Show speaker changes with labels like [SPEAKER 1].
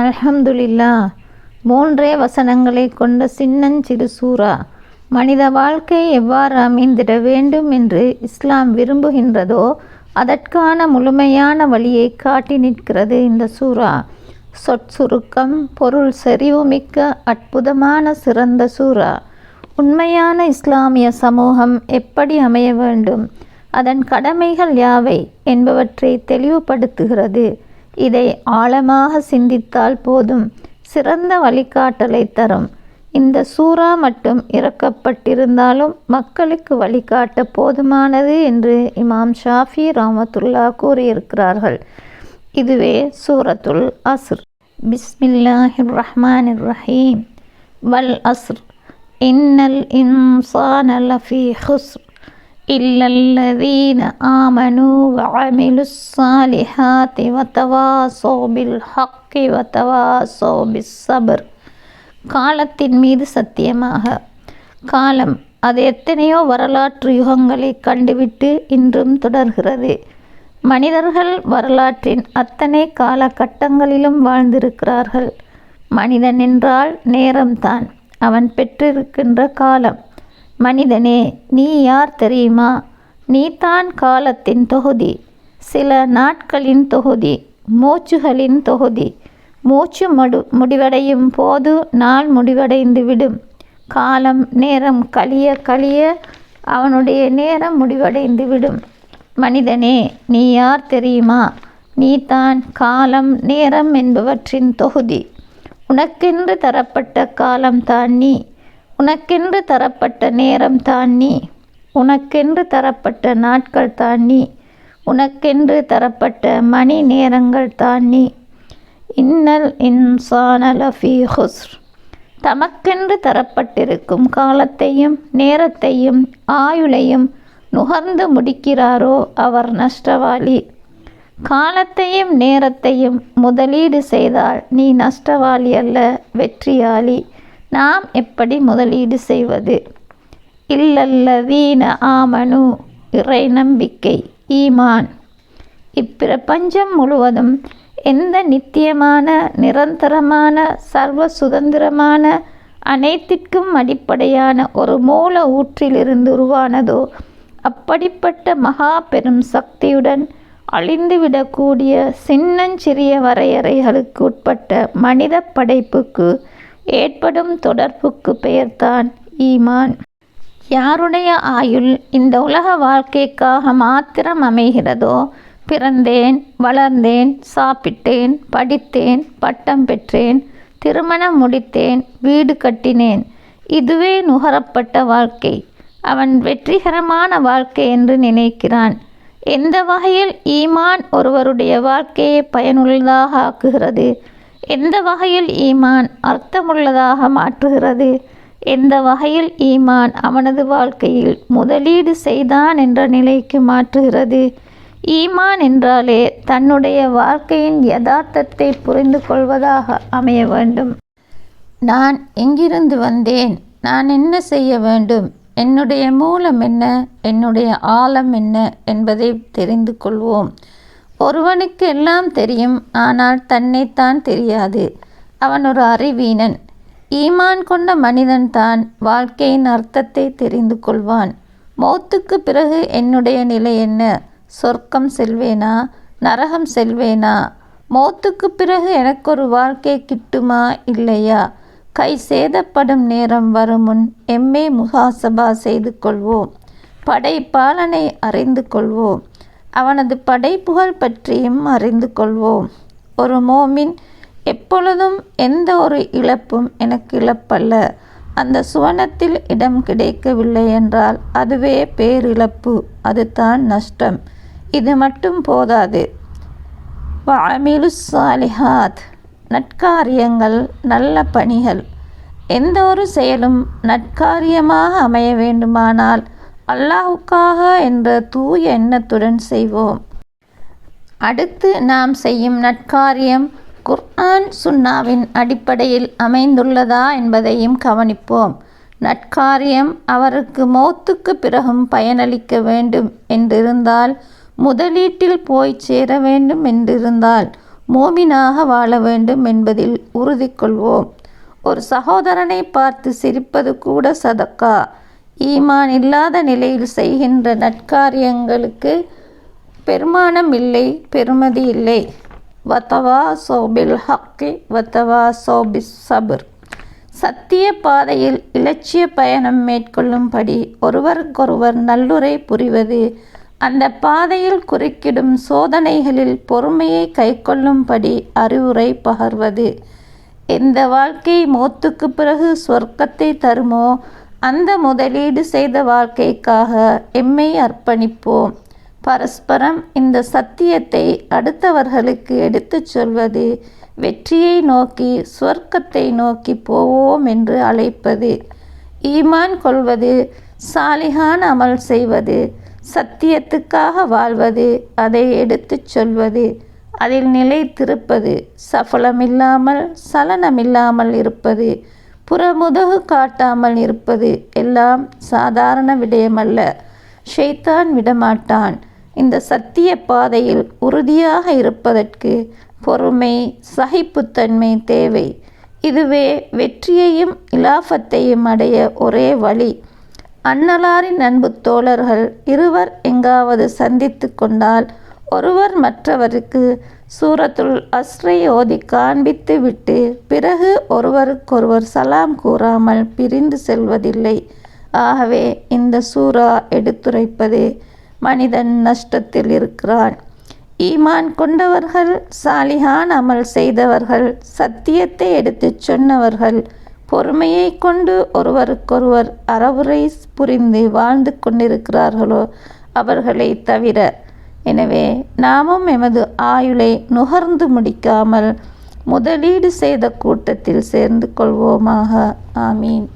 [SPEAKER 1] அல்ஹம்துலில்லா. மூன்றே வசனங்களை கொண்ட சின்னஞ்சிறு சூரா மனித வாழ்க்கை எவ்வாறு அமைந்திட வேண்டும் என்று இஸ்லாம் விரும்புகின்றதோ அதற்கான முழுமையான வழியை காட்டி நிற்கிறது இந்த சூரா சொற்சுருக்கம் பொருள் செறிவுமிக்க அற்புதமான சிறந்த சூரா உண்மையான இஸ்லாமிய சமூகம் எப்படி அமைய வேண்டும்? அதன் கடமைகள் யாவை என்பவற்றை தெளிவுபடுத்துகிறது. இதை ஆழமாக சிந்தித்தால் போதும். சிறந்த வழிகாட்டலை தரும். இந்த சூறா மட்டும் இறக்கப்பட்டிருந்தாலும் மக்களுக்கு வழிகாட்ட போதுமானது என்று இமாம் ஷாஃபி ராமத்துல்லா கூறியிருக்கிறார்கள். இதுவே சூரத்துல் அஸ்ர். பிஸ்மில்லாஹிர் ரஹ்மான் ரஹீம் வல் அஸ்ர். இன்னல் இன்சான லஃபி ஹுஸ்ர். إلا الذين آمنوا وعملوا الصالحات وتواصوا بالحق وتواصوا بالصبر காலத்தின் மீது சத்தியமாக காலம் அது எத்தனையோ வரலாற்று யுகங்களை கண்டுவிட்டு இன்றும் தொடர்கிறது மனிதர்கள் வரலாற்றின் அத்தனை காலகட்டங்களிலும் வாழ்ந்திருக்கிறார்கள் மனிதன் என்றால் நேரம்தான் அவன் பெற்றிருக்கின்ற காலம் மனிதனே நீ யார் தெரியுமா? நீதான் காலத்தின் தொகுதி சில நாட்களின் தொகுதி மூச்சுகளின் தொகுதி. மூச்சு மடு முடிவடையும் போது நாள் முடிவடைந்து விடும். காலம் நேரம் கழிய கழிய அவனுடைய நேரம் முடிவடைந்து விடும். மனிதனே நீ யார் தெரியுமா? நீதான் காலம் நேரம் என்பவற்றின் தொகுதி. உனக்கென்று தரப்பட்ட காலம்தான் நீ. உனக்கென்று தரப்பட்ட நேரம் தான் நீ உனக்கென்று தரப்பட்ட நாட்கள் தான் நீ உனக்கென்று தரப்பட்ட மணி நேரங்கள் தான் நீ இன்னல் இன்சான லஃபி ஹுஸ்ர். தமக்கென்று தரப்பட்டிருக்கும் காலத்தையும் நேரத்தையும் ஆயுளையும் நுகர்ந்து முடிக்கிறாரோ அவர் நஷ்டவாளி. காலத்தையும் நேரத்தையும் முதலீடு செய்தால் நீ நஷ்டவாளி அல்ல வெற்றியாளி. நாம் எப்படி முதலீடு செய்வது? இல்லல்லதீன ஆமனு இறை நம்பிக்கை ஈமான். இப்பிரபஞ்சம் முழுவதும் எந்த நித்தியமான நிரந்தரமான சர்வ சுதந்திரமான அனைத்திற்கும் அடிப்படையான ஒரு மூல ஊற்றிலிருந்து உருவானதோ அப்படிப்பட்ட மகா பெரும் சக்தியுடன் அழிந்துவிடக்கூடிய சின்னஞ்சிறிய வரையறைகளுக்கு உட்பட்ட மனித படைப்புக்கு ஏற்படும் தொடர்புக்கு பெயர்தான் ஈமான். யாருடைய ஆயுள் இந்த உலக வாழ்க்கைக்காக மாத்திரம் அமைகிறதோ பிறந்தேன் வளர்ந்தேன் சாப்பிட்டேன் படித்தேன் பட்டம் பெற்றேன் திருமணம் முடித்தேன் வீடு கட்டினேன் இதுவே நுகரப்பட்ட வாழ்க்கை. அவன் வெற்றிகரமான வாழ்க்கை என்று நினைக்கிறான். எந்த வகையில் ஈமான் ஒருவருடைய வாழ்க்கையை பயனுள்ளதாக ஆக்குகிறது? எந்த வகையில் ஈமான் அர்த்தமுள்ளதாக மாற்றுகிறது? எந்த வகையில் ஈமான் அவனது வாழ்க்கையில் முதலீடு செய்தான் என்ற நிலைக்கு மாற்றுகிறது? ஈமான் என்றாலே தன்னுடைய வாழ்க்கையின் யதார்த்தத்தை புரிந்து கொள்வதாக அமைய வேண்டும். நான் எங்கிருந்து வந்தேன்? நான் என்ன செய்ய வேண்டும்? என்னுடைய மூலம் என்ன? என்னுடைய ஆழம் என்ன? என்பதை தெரிந்து கொள்வோம். ஒருவனுக்கு எல்லாம் தெரியும் ஆனால் தன்னைத்தான் தெரியாது. அவன் ஒரு அறிவீனன். ஈமான் கொண்ட மனிதன் தான் வாழ்க்கையின் அர்த்தத்தை தெரிந்து கொள்வான். மௌத்துக்கு பிறகு என்னுடைய நிலை என்ன? சொர்க்கம் செல்வேனா? நரகம் செல்வேனா? மௌத்துக்கு பிறகு எனக்கு ஒரு வாழ்க்கை கிட்டுமா? இல்லையா? கை சேதப்படும் நேரம் வரும் முன் எம்மே முகாசபா செய்து கொள்வோம். படைப்பாளனை அறிந்து கொள்வோம். அவனது படைப்புகள் பற்றியும் அறிந்து கொள்வோம். ஒரு மோமின் எப்பொழுதும் எந்த ஒரு இழப்பும் எனக்கு இழப்பல்ல. அந்த சுவனத்தில் இடம் கிடைக்கவில்லை என்றால் அதுவே பேரிழப்பு அதுதான் நஷ்டம். இது மட்டும் போதாது. வாமிலு சாலிஹாத் நட்காரியங்கள் நல்ல பணிகள். எந்த ஒரு செயலும் நட்காரியமாக அமைய வேண்டுமானால் அல்லாஹுக்காக என்ற தூய எண்ணத்துடன் செய்வோம். அடுத்து நாம் செய்யும் நட்காரியம் குர்ஆன் சுன்னாவின் அடிப்படையில் அமைந்துள்ளதா என்பதையும் கவனிப்போம். நட்காரியம் அவருக்கு மௌத்துக்கு பிறகும் பயனளிக்க வேண்டும் என்றிருந்தால் முதலீட்டில் போய் சேர வேண்டும் என்றிருந்தால் மோமினாக வாழ வேண்டும் என்பதில் உறுதி கொள்வோம் ஒரு சகோதரனை பார்த்து சிரிப்பது கூட சதக்கா. ஈமான் இல்லாத நிலையில் செய்கின்ற நற்காரியங்களுக்கு பெருமானம் இல்லை பெருமதி இல்லை. வத்தவா சோபில் ஹக்கி வத்தவா சோபிஸ் சபுர். சத்திய பாதையில் இலட்சிய பயணம் மேற்கொள்ளும்படி ஒருவருக்கொருவர் நல்லுரை புரிவது அந்த பாதையில் குறுக்கிடும் சோதனைகளில் பொறுமையை கைக்கொள்ளும்படி அறிவுரை பகர்வது. எந்த வாழ்க்கை மோத்துக்கு பிறகு சொர்க்கத்தை தருமோ அந்த முதலீடு செய்த வாழ்க்கைக்காக எம்மை அர்ப்பணிப்போம். பரஸ்பரம் இந்த சத்தியத்தை அடுத்தவர்களுக்கு எடுத்துச் சொல்வது வெற்றியை நோக்கி சொர்க்கத்தை நோக்கி போவோம் என்று அழைப்பது ஈமான் கொள்வது சாலிகான் அமல் செய்வது சத்தியத்துக்காக வாழ்வது அதை எடுத்துச் சொல்வது அதில் நிலைத்திருப்பது சஃலமில்லாமல் சலனமில்லாமல் இருப்பது புறமுதுகு காட்டாமல் இருப்பது எல்லாம் சாதாரண விடயமல்ல. ஷெய்தான் விடமாட்டான். இந்த சத்திய பாதையில் உறுதியாக இருப்பதற்கு பொறுமை சகிப்புத்தன்மை தேவை. இதுவே வெற்றியையும் இலாபத்தையும் அடைய ஒரே வழி. அன்னலாரின் அன்பு தோழர்கள் இருவர் எங்காவது சந்தித்து கொண்டால் ஒருவர் மற்றவருக்கு சூரத்துல் அஸ்ரை ஓதி காண்பித்து விட்டு பிறகு ஒருவருக்கொருவர் சலாம் கூறாமல் பிரிந்து செல்வதில்லை. ஆகவே இந்த சூரா எடுத்துரைப்பது மனிதன் நஷ்டத்தில் இருக்கிறான். ஈமான் கொண்டவர்கள் சாலிஹான் அமல் செய்தவர்கள் சத்தியத்தை எடுத்துச் சொன்னவர்கள் பொறுமையை கொண்டு ஒருவருக்கொருவர் அறவுரை புரிந்து வாழ்ந்து கொண்டிருக்கிறார்களோ அவர்களை தவிர எனவே நாமும் எமது ஆயுளை நுகர்ந்து முடிக்காமல் முதலீடு செய்த கூட்டத்தில் சேர்ந்து கொள்வோமாக. ஆமீன்.